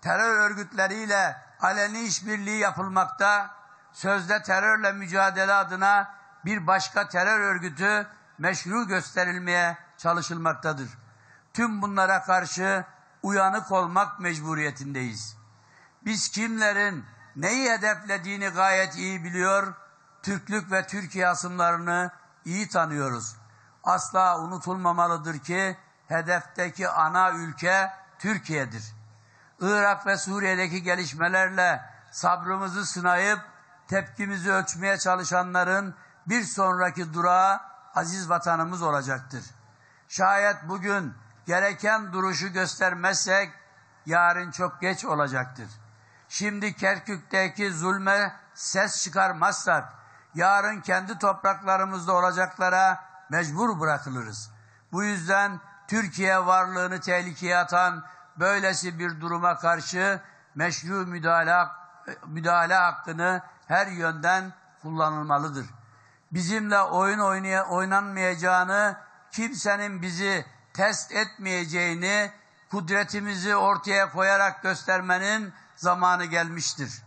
terör örgütleriyle aleni işbirliği yapılmakta, sözde terörle mücadele adına bir başka terör örgütü meşru gösterilmeye çalışılmaktadır. Tüm bunlara karşı uyanık olmak mecburiyetindeyiz. Biz kimlerin neyi hedeflediğini gayet iyi biliyor, Türklük ve Türkiye asımlarını iyi tanıyoruz. Asla unutulmamalıdır ki hedefteki ana ülke Türkiye'dir. Irak ve Suriye'deki gelişmelerle sabrımızı sınayıp tepkimizi ölçmeye çalışanların bir sonraki durağı aziz vatanımız olacaktır. Şayet bugün gereken duruşu göstermezsek yarın çok geç olacaktır. Şimdi Kerkük'teki zulme ses çıkarmazsak yarın kendi topraklarımızda olacaklara mecbur bırakılırız. Bu yüzden Türkiye varlığını tehlikeye atan böylesi bir duruma karşı meşru müdahale, müdahale hakkını her yönden kullanılmalıdır. Bizimle oyun oynaya, oynanmayacağını, kimsenin bizi test etmeyeceğini, kudretimizi ortaya koyarak göstermenin zamanı gelmiştir.